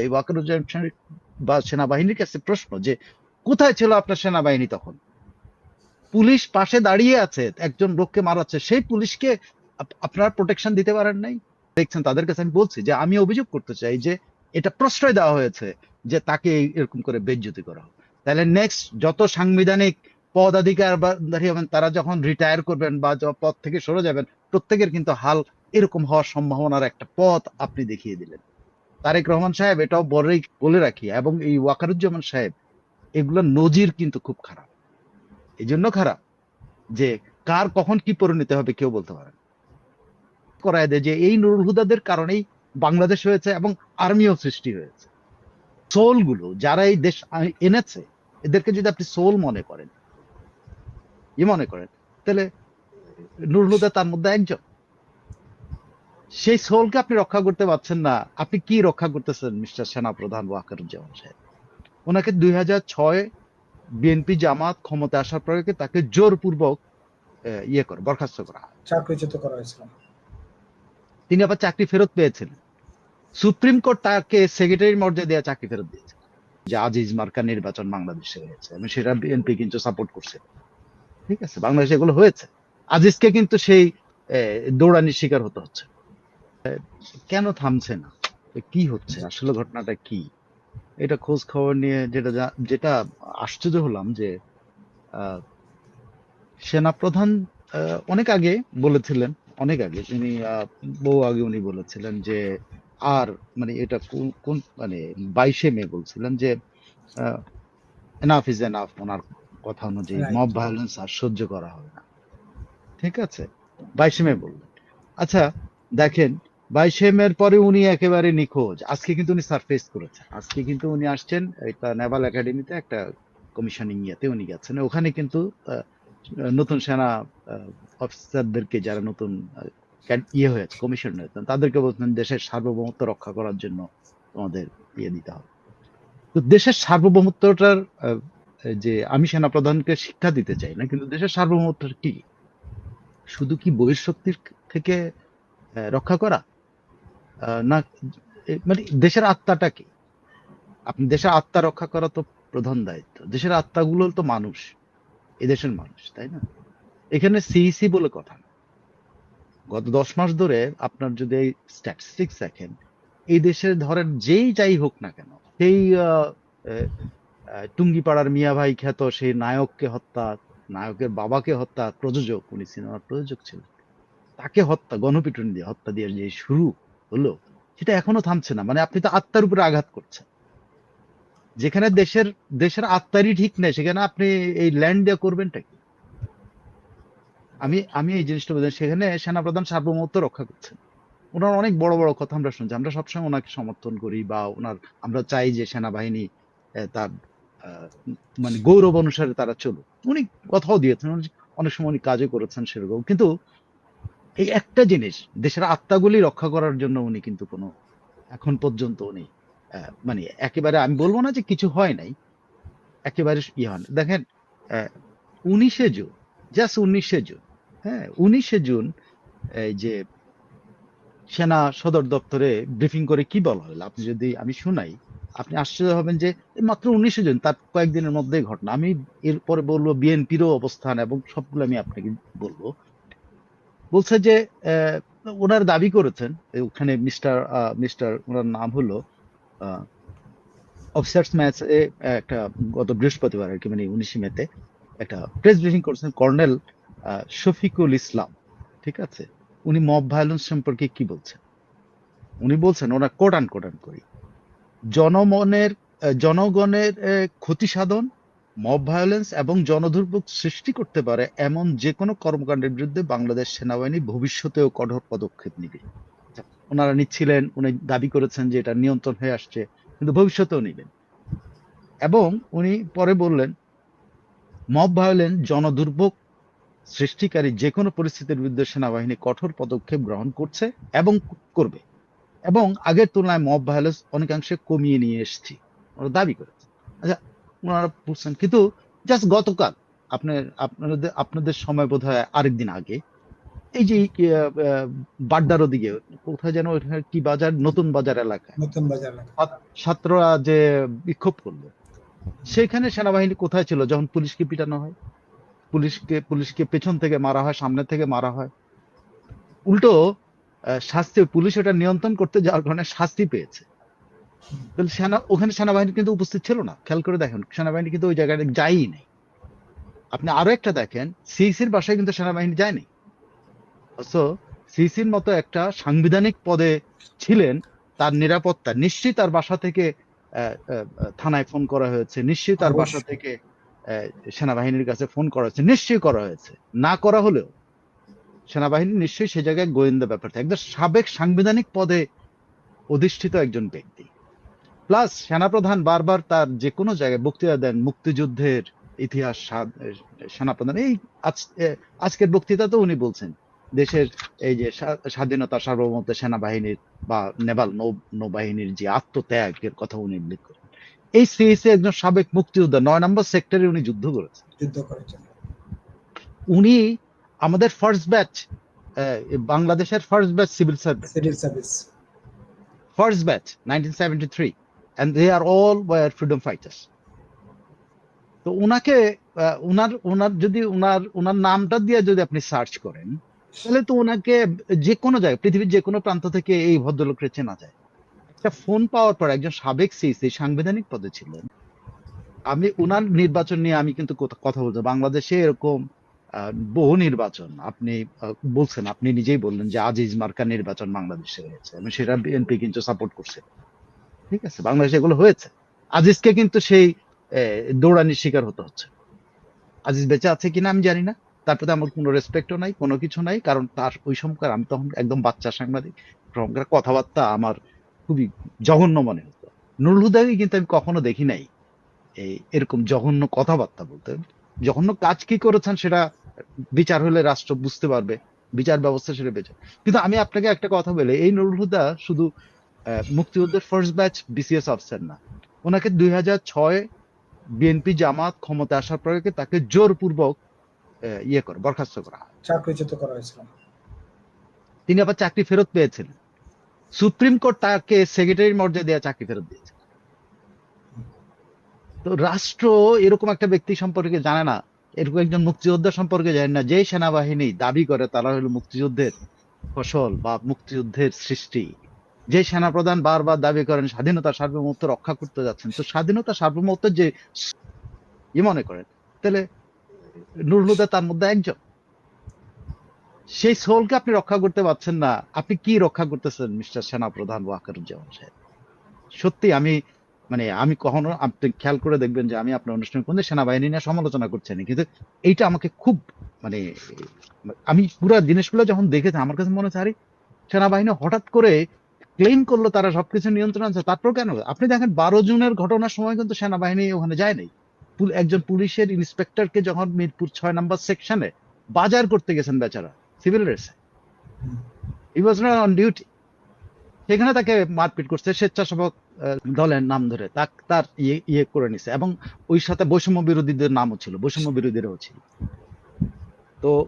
এই ওয়াকারুজ্জামান বা সেনাবাহিনীর কাছে প্রশ্ন যে, কোথায় ছিল আপনার সেনাবাহিনী তখন? পুলিশ পাশে দাঁড়িয়ে আছে, একজন লোককে মারাচ্ছে, সেই পুলিশকে আপ- আপনারা প্রোটেকশন দিতে পারেন নাই? দেখছেন, তাদের কাছে আমি বলছি যে, আমি অভিযোগ করতে চাই যে, এটা প্রশ্রয় দেওয়া হয়েছে যে, তাকে এরকম করে বেজ্জতি করা হোক। তাহলে নেক্সট যত সাংবিধানিক পদাধিকার হবেন তারা যখন রিটায়ার করবেন বা পদ থেকে সরে যাবেন, প্রত্যেকের কিন্তু হাল এরকম হওয়ার সম্ভাবনার একটা পথ আপনি দেখিয়ে দিলেন। তারেক রহমান সাহেব এটাও বলেই, বলে রাখি, এবং এই ওয়াকারুজ্জামান সাহেব, এগুলোর নজির কিন্তু খুব খারাপ। এই জন্য খারাপ যে কার কখন কি পরিণতি হবে কেউ বলতে পারে করায় দেয় যে এই নুরুল হুদাদের কারণেই বাংলাদেশ হয়েছে এবং আর্মিও সৃষ্টি হয়েছে। সোলগুলো যারা এই দেশ এনেছে, এদেরকে যদি আপনি সোল মনে করেন, ই মনে করেন, তাহলে নুরুল হুদা তার মধ্যে একজন। সেই সোলকে আপনি রক্ষা করতে পারছেন না। আপনি কি রক্ষা করতেছেন মিস্টার সেনা প্রধান ওয়াকারুজ্জামান সাহেব? ওনাকে দুই হাজার ছয় বিএনপি জামাত ক্ষমতা আসার পরে তাকে জোরপূর্বক ইয়ে করে বরখাস্ত করা হয়। চাকরিচ্যুত করা হয়েছিল। তিনি আবার চাকরি ফেরত পেয়েছিলেন। সুপ্রিম কোর্ট তাকে সেক্রেটারি মর্যাদা দেওয়া চাকরি ফেরত দিয়েছে। যে আজিজ মার্কা নির্বাচন বাংলাদেশে হয়েছে। এবং সেটা বিএনপি কিন্তু সাপোর্ট করছে। ঠিক আছে বাংলাদেশে এগুলো হয়েছে। আজিজকে কিন্তু সেই দৌড়ানির শিকার হতে হচ্ছে। কেন থামছে না? কি হচ্ছে? আসলে ঘটনাটা কি? এটা খোঁজ খবর নিয়ে যেটা যেটা আশ্চর্য হলাম যে আহ, সেনাপ্রধান অনেক আগে বলেছিলেন অনেক আগে তিনি বহু আগে উনি বলেছিলেন যে আর মানে এটা কোন কোন মানে বাইশে মে বলছিলেন যে এনাফ ইজ এনাফ ওনার কথা অনুযায়ী. মব ভায়োলেন্স আর সহ্য করা হবে না। ঠিক আছে? বাইশে মে বললেন। আচ্ছা দেখেন বাইশে মের পরে উনি একেবারে নিখোঁজ। আজকে কিন্তু উনি সারফেস করেছেন। আজকে কিন্তু উনি আসছেন একটা নেভাল একাডেমিতে একটা কমিশনিং ইয়েতে উনি গেছেন। ওখানে কিন্তু নতুন সেনা অফিসারদেরকে যারা নতুন ইয়ে হয়েছে, কমিশন হয়েছেন তাদেরকে বলছেন দেশের সার্বভৌমত্ব রক্ষা করার জন্য তোমাদের ইয়ে দিতে হবে। তো দেশের সার্বভৌমত্বটার যে আমি সেনা প্রধানকে শিক্ষা দিতে চাই না, কিন্তু দেশের সার্বভৌমত্ব কি? শুধু কি বহিঃশক্তির থেকে রক্ষা করা? না মানে দেশের আত্মাটা কি? আপনি দেশের আত্মা রক্ষা করা তো প্রধান দায়িত্ব। দেশের আত্মাগুলো তো মানুষ, এ দেশের মানুষ, তাই না? এখানে সিইসি বলে কথা না। গত দশ মাস ধরে আপনার যদি এই স্ট্যাটিস্টিক্স দেখেন, এই দেশের ধরেন যেই যাই হোক না কেন, সেই টুঙ্গিপাড়ার মিয়া ভাই খ্যাত, সেই নায়ককে হত্যা, নায়কের বাবাকে হত্যা, প্রযোজক, উনি সিনেমার প্রযোজক ছিলেন। তাকে হত্যা, গণপিটুনি দিয়ে হত্যা দিয়ে যে শুরু হলো, সেটা এখনও থামছে না। মানে আপনি তো আত্মার উপরে আঘাত করছেন। যেখানে দেশের দেশের আত্মারই ঠিক নেই, সেখানে আপনি এই ল্যান্ড দিয়ে করবেনটা কি? আমি আমি এই জিনিসটা বলছি, সেখানে সেনাপ্রধান সার্বভৌমত্ব রক্ষা করছেন। ওনার অনেক বড় বড় কথা আমরা শুনছি। আমরা সবসময় ওনাকে সমর্থন করি বা ওনার, আমরা চাই যে সেনাবাহিনী তার মানে গৌরব অনুসারে তারা চলুক। উনি কথাও দিয়েছেন অনেক সময় উনি কাজও করেছেন সেরকম। কিন্তু এই একটা জিনিস, দেশের আত্মাগুলি রক্ষা করার জন্য উনি কিন্তু কোনো, এখন পর্যন্ত উনি মানে একেবারে, আমি বলব না যে কিছু হয় নাই, একেবারে ইয়ে হয় না। দেখেন উনিশে জুন জাস্ট উনিশে জুন হ্যাঁ উনিশে জুন, এই যে সেনা সদর দপ্তরে ব্রিফিং করে কি বলা হলো? আপনি যদি আমি শুনাই, আপনি আশ্চর্য হবেন যে মাত্র উনিশে জুন, তার কয়েকদিনের মধ্যেই ঘটনা। আমি এরপরে বলব, বিএনপিরও অবস্থান এবং সবগুলো আমি আপনাকে বলব। বলছে যে ওনার দাবি করেছেন ওখানে মিস্টার মিস্টার, ওনার নাম হলো অফিসার্স ম্যাচ একটা গত বৃহস্পতিবার আর কি মানে উনিশে মেতে একটা প্রেস ব্রিফিং করেছেন কর্নেল শফিকুল ইসলাম, ঠিক আছে? উনি মব ভায়োলেন্স সম্পর্কে কি বলছেন? উনি বলছেন, ওরা কোটান কোটান করি জনমনের জনগণের ক্ষতি সাধন মব ভায়োলেন্স এবং জনদুর্ভোগ সৃষ্টি করতে পারে এমন যে কোনো কর্মকাণ্ডের বিরুদ্ধে বাংলাদেশ সেনাবাহিনী ভবিষ্যতেও কঠোর পদক্ষেপ নিবে। ওনারা নিচ্ছিলেন, উনি দাবি করেছেন যে এটা নিয়ন্ত্রণ হয়ে আসছে, কিন্তু ভবিষ্যতেও নেবেন। এবং উনি পরে বললেন মব ভায়োলেন্স জনদুর্ভোগ সৃষ্টিকারী যে কোনো পরিস্থিতির বিরুদ্ধে সেনাবাহিনী কঠোর পদক্ষেপ গ্রহণ করছে এবং করবে। এবং আগের তুলনায় মব ভায়োলেন্স অনেকাংশে কমিয়ে নিয়ে এসেছি। ওরা দাবি করেছে। আচ্ছা ওনারা বুঝছেন কিন্তু জাস্ট গতকাল আপনার আপনাদের আপনাদের সময় বোধ হয় আরেকদিন আগে এই যে বাড্ডার ওদিকে কোথায় যেন কি বাজার নতুন বাজার এলাকায় নতুন বাজার এলাকা। ছাত্ররা যে বিক্ষোভ করল সেখানে সেনাবাহিনী কোথায় ছিল যখন পুলিশকে পিটানো হয়? পুলিশকে পুলিশকে পেছন থেকে মারা হয় সামনে থেকে মারা হয়? উল্টো শাস্তি পুলিশ ওটা নিয়ন্ত্রণ করতে যাওয়ার কারণে শাস্তি পেয়েছে। তাহলে সেনা ওখানে সেনাবাহিনী কিন্তু উপস্থিত ছিল না। খেয়াল করে দেখেন সেনাবাহিনী কিন্তু ওই জায়গায় যায়ই নেই। আপনি আরও একটা দেখেন সিসির বাসায় কিন্তু সেনাবাহিনী যায়নি। সো সিসির মতো একটা সাংবিধানিক পদে ছিলেন তার নিরাপত্তা নিশ্চয়ই তার বাসা থেকে থানায় ফোন করা হয়েছে নিশ্চয়ই তার বাসা থেকে সেনাবাহিনীর কাছে ফোন করা হয়েছে নিশ্চয়ই করা হয়েছে। না করা হলেও সেনাবাহিনী নিশ্চয়ই সে জায়গায় গোয়েন্দা ব্যাপার একদম সাবেক সাংবিধানিক পদে অধিষ্ঠিত একজন ব্যক্তি। প্লাস সেনাপ্রধান বারবার তার যে কোনো জায়গায় বক্তৃতা দেন মুক্তিযুদ্ধের ইতিহাস সেনাপ্রধান। এই আজকের বক্তৃতা তো উনি বলছেন। দেশের এই যে স্বাধীনতা সার্বভৌমত্ব সেনাবাহিনীর বা নেভাল নৌ নৌবাহিনীর যে আত্মত্যাগের কথা উনি উল্লেখ করেন। এই সিএসি একজন সাবেক মুক্তিযোদ্ধা নয় নম্বর সেক্টরে উনি যুদ্ধ করেছেন। যুদ্ধ করেছেন। উনি আমাদের ফার্স্ট ব্যাচ বাংলাদেশের first batch civil service. Civil service. first batch 1973 and they are all were freedom fighters. তো উনাকে আহ, উনার উনার যদি উনার উনার নামটা দিয়ে যদি আপনি সার্চ করেন তাহলে তো উনাকে যে কোনো জায়গায় পৃথিবীর যে কোনো প্রান্ত থেকে এই ভদ্রলোককে চেনা যায়। একটা ফোন পাওয়ার পর একজন সাবেক সিসি সাংবিধানিক পদে ছিলেন। আমি ওনার নির্বাচন নিয়ে আমি কিন্তু কথা বলছি বাংলাদেশে এরকম বহু নির্বাচন আপনি বলছেন আপনি নিজেই বললেন যে আজিজ মার্কা নির্বাচন বাংলাদেশে হয়েছে। এবং সেটা বিএনপি কিন্তু সাপোর্ট করছে। ঠিক আছে, বাংলাদেশে এগুলো হয়েছে। আজিজকে কিন্তু সেই দৌড়ানির শিকার হতে হচ্ছে। আজিজ বেঁচে আছে কিনা আমি জানি না। তার প্রতি আমার কোনো রেসপেক্টও নাই, কোনো কিছু নাই, কারণ তার ওই সময়কার আমি তখন একদম বাচ্চা সাংবাদিক। কথাবার্তা আমার খুবই জঘন্য মনে হতো। নুরুল হুদাকে কিন্তু আমি কখনো দেখি নাই। এই এরকম জঘন্য কথাবার্তা বলতে। জঘন্য কাজ কি করেছেন সেটা বিচার হলে রাষ্ট্র বুঝতে পারবে, বিচার ব্যবস্থা সেটা বেঁচে। কিন্তু আমি আপনাকে একটা কথা বলে, এই নুরুল হুদা শুধু মুক্তিযুদ্ধের ফার্স্ট ব্যাচ বিসিএস অফিসার না। ওনাকে দুই হাজার ছয় বিএনপি জামাত ক্ষমতা আসার পরে তাকে জোরপূর্বক ইয়ে করে বরখাস্ত করা চাকরিচ্যুত করা হয়েছিল। তিনি আবার চাকরি ফেরত পেয়েছিলেন। সুপ্রিম কোর্ট তাকে সেক্রেটারি মর্যাদা দেওয়া চাকরি ফেরত দিয়েছে। তো রাষ্ট্র এরকম একটা ব্যক্তি সম্পর্কে জানে না এরকম একজন মুক্তিযোদ্ধা সম্পর্কে জানে না যে সেনাবাহিনী দাবি করে তারা হলো মুক্তিযুদ্ধের ফসল বা মুক্তিযুদ্ধের সৃষ্টি। যে সেনাপ্রধান বারবার দাবি করেন স্বাধীনতা সার্বভৌমত্ব রক্ষা করতে যাচ্ছেন, তো স্বাধীনতা সার্বভৌমত্ব যে ই মনে করেন, তাহলে নুরুলুদা তার মধ্যে একজন। সেই সোলকে আপনি রক্ষা করতে পারছেন না, আপনি কি রক্ষা করতেছেন, মিস্টার সেনাপ্রধান ওয়াকারুজ্জামান সাহেব? সত্যি আমি মানে আমি কখনো, আপনি খেয়াল করে দেখবেন যে আমি আপনার অনুষ্ঠানে কোন সেনাবাহিনী নিয়ে সমালোচনা করছি না, কিন্তু এইটা আমাকে খুব মানে আমি পুরো জিনিসগুলো যখন দেখেছি, আমার কাছে মনে হচ্ছে, আরে, সেনাবাহিনী হঠাৎ করে ক্লেম করল তারা সবকিছু নিয়ন্ত্রণ আছে, তারপর কেন? আপনি দেখেন বারো জুনের ঘটনার সময় কিন্তু সেনাবাহিনী ওখানে যায় নাই একজন পুলিশের ইন্সপেক্টরকে যখন মিরপুর ছয় নম্বর সেকশনে বাজার করতে গেছেন বেচারা সিভিল ড্রেসে অন ডিউটি সেখানে তাকে মারপিট করছে, স্বেচ্ছাসেবক দলের নাম ধরে। তাক- তার ইয়ে ইয়ে করে নিছে এবং ওই সাথে বৈষম্য বিরোধীদের নামও ছিল, বৈষম্য বিরোধীরাও ছিল। তো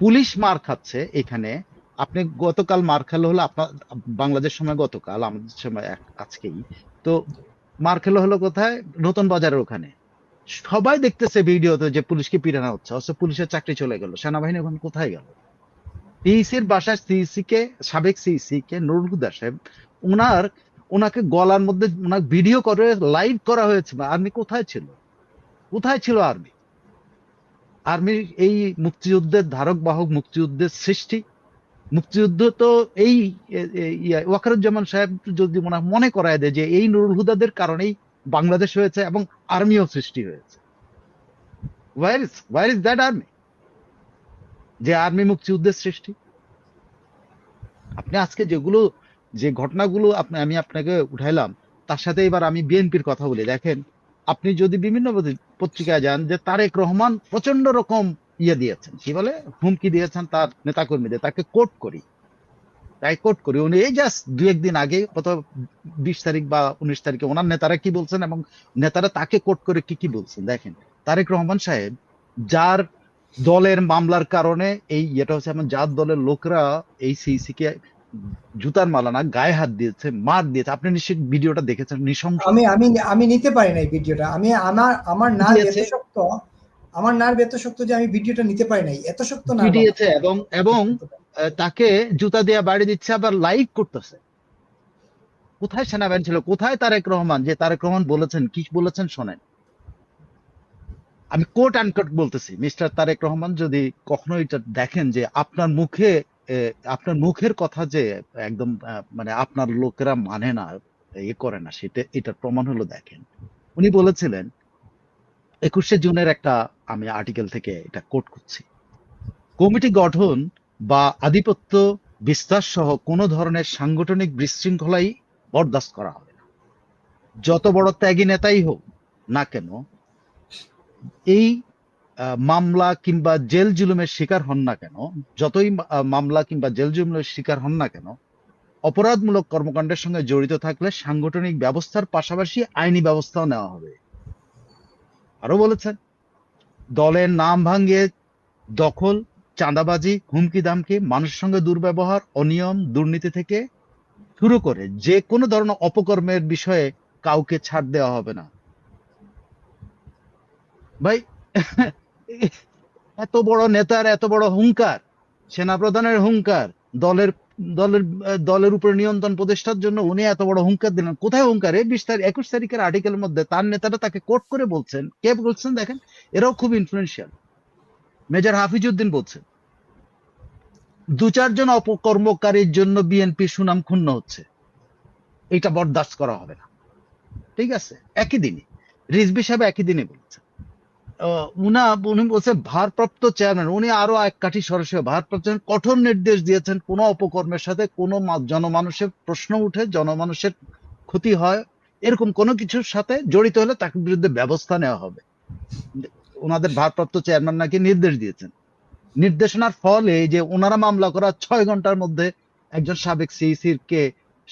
পুলিশ মার খাচ্ছে এখানে আপনি গতকাল মার খেলো হলো আপনার বাংলাদেশ সময় গতকাল, আমাদের সময় আজকেই। তো মার খেলো হলো কোথায়? নতুন বাজারের ওখানে। সবাই দেখতেছে ভিডিওতে যে পুলিশকে পিটানো হচ্ছে, অথচ পুলিশের চাকরি চলে গেল। সেনাবাহিনী ওখানে কোথায় গেল? পিসির বাসায় সিসি কে সাবেক সিসি কে নুরুল হুদা সাহেব ওনার ওনাকে গলার মধ্যে ওনার ভিডিও করে, লাইভ করা হয়েছে। আর্মি কোথায় ছিল? কোথায় ছিল আর্মি? আর্মি এই মুক্তিযুদ্ধের ধারক বাহক মুক্তিযুদ্ধের সৃষ্টি মুক্তিযুদ্ধ তো এই ওয়াকারুজ্জামান সাহেব যদি মনে মনে করায় দেয় যে এই নুরুল হুদাদের কারণেই বাংলাদেশ হয়েছে এবং আর্মিও সৃষ্টি হয়েছে। ওয়ার ইজ দ্যাট আর্মি যে আর্মি মুক্তিযুদ্ধের সৃষ্টি। আপনি আজকে যেগুলো, যে ঘটনাগুলো আপনি, আমি আপনাকে উঠাইলাম, তার সাথে এবার আমি বিএনপির কথা বলি। দেখেন, আপনি যদি বিভিন্ন পত্রি- পত্রিকায় যান যে তারেক রহমান প্রচণ্ড রকম ইয়ে দিয়েছেন। কি বলে? হুমকি দিয়েছেন তার নেতাকর্মীদের। তাকে কোট করি। তাই কোট করি। উনি এই জাস্ট দু একদিন আগে কত বিশ তারিখ বা উনিশ তারিখে ওনার নেতারা কি বলছেন এবং নেতারা তাকে কোট করে কি কি বলছেন? দেখেন তারেক রহমান সাহেব যার দলের মামলার কারণে এই এটা হচ্ছে এমন যার দলের লোকরা এই সিসি কে জুতার মালা না গায়ে হাত দিয়েছে মার দিয়েছে। আপনি নিশ্চয়ই ভিডিওটা দেখেছেন নৃশংস আমি আমি আমি নিতে পারি না এই ভিডিওটা। আমি আমার আমার। শক্ত আমার নার্ভ এত শক্ত যে আমি ভিডিওটা নিতে পারি নাই। এত শক্ত না দিয়েছে এবং এবং তাকে জুতা দিয়ে বাড়ি দিচ্ছে, আবার লাইভ করতেছে। কোথায় সেনাবাহিনী ছিল? কোথায় তারেক রহমান? যে তারেক রহমান বলেছেন, কি বলেছেন শোনেন। আমি কোট আনকোট বলতেছি মিস্টার তারেক রহমান যদি কখনো এটা দেখেন যে আপনার মুখে আপনার মুখের কথা যে একদম মানে আপনার লোকেরা মানে না, এ করে না, সেটা, এটার প্রমাণ হলো দেখেন। উনি বলেছিলেন, একুশে জুনের একটা আমি আর্টিকেল থেকে এটা কোট করছি। কমিটি গঠন বা আধিপত্য বিস্তার সহ কোনো ধরনের সাংগঠনিক বিশৃঙ্খলাই বরদাস্ত করা হবে না। যত বড় ত্যাগী নেতাই হোক না কেন, এই মামলা কিংবা জেল জুলুমের শিকার হন না কেন, যতই মামলা কিংবা জেল জুলুমের শিকার হন না কেন, অপরাধমূলক কর্মকাণ্ডের সঙ্গে জড়িত থাকলে সাংগঠনিক ব্যবস্থার পাশাপাশি আইনি ব্যবস্থাও নেওয়া হবে। আরও বলেছেন। দলের নাম ভাঙিয়ে দখল, চাঁদাবাজি হুমকি দামকি মানুষের সঙ্গে দুর্ব্যবহার, অনিয়ম, দুর্নীতি থেকে শুরু করে যে কোনো ধরনের অপকর্মের বিষয়ে কাউকে ছাড় দেওয়া হবে না। ভাই, এত বড় নেতার এত বড় হুঙ্কার সেনাপ্রধানের হুঙ্কার দলের দলের দলের উপরে নিয়ন্ত্রণ প্রতিষ্ঠার জন্য উনি এত বড় হুঙ্কার দিলেন। কোথায় হুঙ্কার? বিশ তারিখ, একুশ তারিখের আর্টিকেলের মধ্যে তার নেতারা তাকে কোট করে বলছেন। কে বলছেন দেখেন? এরাও খুব ইনফ্লুয়েন্সিয়াল মেজর হাফিজউদ্দিন বলছেন, দু চারজন অপকর্মকারীর জন্য বিএনপি সুনাম ক্ষুণ্ণ হচ্ছে। এটা বরদাস্ত করা হবে না। ঠিক আছে? একই দিনই। রিজবি সাহেব একই দিনে বলেছেন। উনা উনি বলছেন, ভারপ্রাপ্ত চেয়ারম্যান উনি আরও এক কাঠি সরাসরি ভারপ্রাপ্ত কঠোর নির্দেশ দিয়েছেন। কোন অপকর্মের সাথে কোনো জনমানুষের প্রশ্ন উঠে, জনমানুষের ক্ষতি হয়, এরকম কোনো কিছুর সাথে জড়িত হলে তার বিরুদ্ধে ব্যবস্থা নেওয়া হবে। ওনাদের ভারপ্রাপ্ত চেয়ারম্যান নাকি নির্দেশ দিয়েছেন। নির্দেশনার ফলে যে ওনারা মামলা করা ছয় ঘণ্টার মধ্যে একজন সাবেক সিইসির কে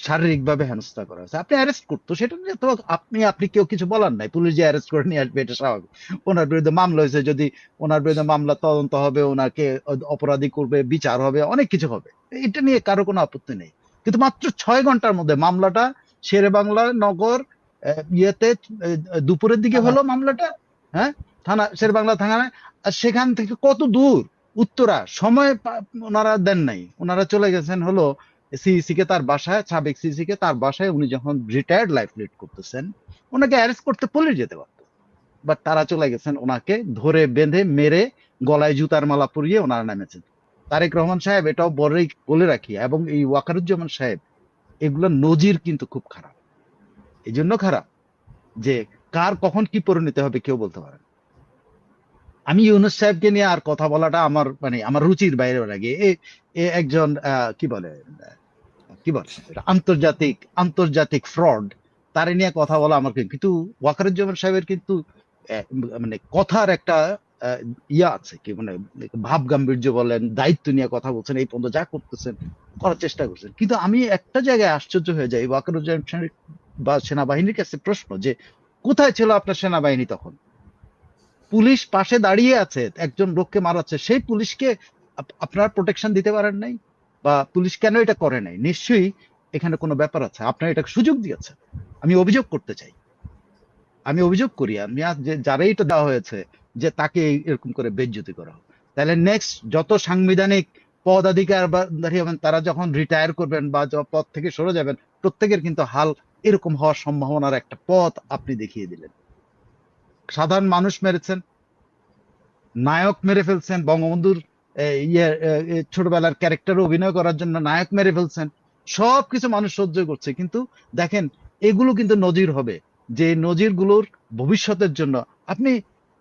শারীরিকভাবে হেনস্থা করা হয়েছে। আপনি অ্যারেস্ট করতো সেটা নিয়ে তো আপনি আপনি কেউ কিছু বলার নাই। পুলিশ যে অ্যারেস্ট করে নিয়ে আসবে এটা স্বাভাবিক। ওনার বিরুদ্ধে মামলা হয়েছে যদি ওনার বিরুদ্ধে মামলা তদন্ত হবে ওনাকে অপরাধী করবে বিচার হবে অনেক কিছু হবে। এটা নিয়ে কারও কোনো আপত্তি নেই। কিন্তু মাত্র ছয় ঘণ্টার মধ্যে মামলাটা শেরে বাংলা নগর ইয়েতে দুপুরের দিকে হলো মামলাটা হ্যাঁ? থানা শের বাংলা থানায়। আর সেখান থেকে কত দূর? উত্তরা সময় ওনারা দেন নাই। ওনারা চলে গেছেন হলো সিইসি কে তার বাসায়, সাবেক সিইসি কে তার বাসায় উনি যখন রিটায়ার্ড লাইফ লিড করতেছেন, ওনাকে অ্যারেস্ট করতে পুলিশ যেতে পারত। বাট তারা চলে গেছেন ওনাকে ধরে বেঁধে, মেরে গলায় জুতার মালা পরিয়ে ওনারা নেমেছেন। তারেক রহমান সাহেব এটাও বলেই, বলে রাখি, এবং এই ওয়াকারুজ্জামান সাহেব, এগুলো নজির কিন্তু খুব খারাপ। এই জন্য খারাপ যে কার কখন কি পরিণতি হবে কেউ বলতে পারে। আমি ইউনুস সাহেবকে নিয়ে আর কথা বলাটা আমার মানে আমার রুচির বাইরে লাগে। এ একজন কি বলে কি বলে আন্তর্জাতিক আন্তর্জাতিক ফ্রড তারে নিয়ে কথা বলা আমার কিন্তু ওয়াকারুজ্জামান সাহেবের কিন্তু মানে কথার একটা ইয়া আছে, কি মানে ভাব গাম্ভীর্য বলেন, দায়িত্ব নিয়ে কথা বলছেন, এই পর্যন্ত যা করতেছেন, করার চেষ্টা করছেন। কিন্তু আমি একটা জায়গায় আশ্চর্য হয়ে যাই, ওয়াকারুজ্জামান বা সেনাবাহিনীর কাছে প্রশ্ন যে, কোথায় ছিল আপনার সেনাবাহিনী তখন? পুলিশ পাশে দাঁড়িয়ে আছে, একজন লোককে মারাচ্ছে, সেই পুলিশকে আপনার প্রোটেকশন দিতে পারেন নাই? বা পুলিশ কেন এটা করে নাই? নিশ্চয়ই এখানে কোনো ব্যাপার আছে। আপনারা এটা সুযোগ দিয়েছেন। আমি অভিযোগ করতে চাই। আমি অভিযোগ করি, আমি যে যারাই এটা দেওয়া হয়েছে যে তাকে এরকম করে বেজ্জতি করা হোক। তাহলে নেক্সট যত সাংবিধানিক পদাধিকার বা হবেন তারা যখন রিটায়ার করবেন বা পদ থেকে সরে যাবেন, প্রত্যেকের কিন্তু হাল এরকম হওয়ার সম্ভাবনার একটা পথ আপনি দেখিয়ে দিলেন। সাধারণ মানুষ মেরেছেন, নায়ক মেরে ফেলছেন, বঙ্গবন্ধুর ইয়ে ছোটবেলার ক্যারেক্টার অভিনয় করার জন্য নায়ক মেরে ফেলছেন সব কিছু মানুষ সহ্য করছে। কিন্তু দেখেন এগুলো কিন্তু নজির হবে যে নজিরগুলোর ভবিষ্যতের জন্য। আপনি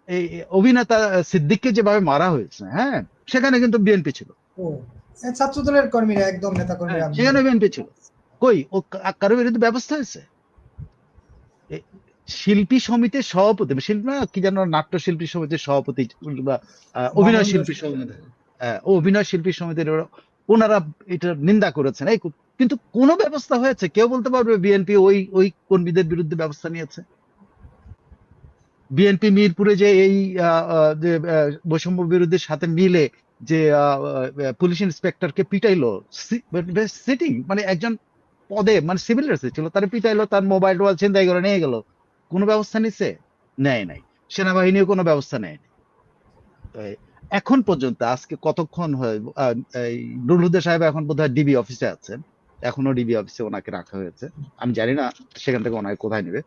এই অভিনেতা সিদ্দিককে যেভাবে মারা হয়েছে হ্যাঁ সেখানে কিন্তু বিএনপি ছিল। ও এ ছাত্র দলের কর্মীরা একদম নেতা কর্মীরা হ্যাঁ, সেখানে বিএনপি ছিল। কই ও কারও বিরুদ্ধে ব্যবস্থা হয়েছে? শিল্পী সমিতির সভাপতি শিল্পী কি যেন নাট্য শিল্পী সমিতির সভাপতি বা অভিনয় শিল্পী সমিতি। হ্যাঁ, অভিনয় শিল্পী সমিতির ওনারা এটা নিন্দা করেছেন। এই কিন্তু কোনো ব্যবস্থা হয়েছে? কেউ বলতে পারবে বিএনপি ওই ওই কর্মীদের বিরুদ্ধে ব্যবস্থা নিয়েছে? বিএনপি মিরপুরে যে এই যে বৈষম্য বিরোধীর সাথে মিলে যে পুলিশ ইন্সপেক্টরকে পিটাইলো সিটিং মানে একজন পদে মানে সিভিল ড্রেসে ছিল, তার পিটাইলো, তার মোবাইল টোবাইল ছিনতাই করে নিয়ে গেল। কোনো ব্যবস্থা নিছে? নেয় নাই। সেনাবাহিনীও কোনো ব্যবস্থা নেয় এখন পর্যন্ত, আজকে কতক্ষণ হয় সাহেব এখন বোধহয় ডিবি অফিসে আছেন। এখনও ডিবি অফিসে ওনাকে রাখা হয়েছে। আমি জানি না সেখান থেকে ওনাকে কোথায় নেবে।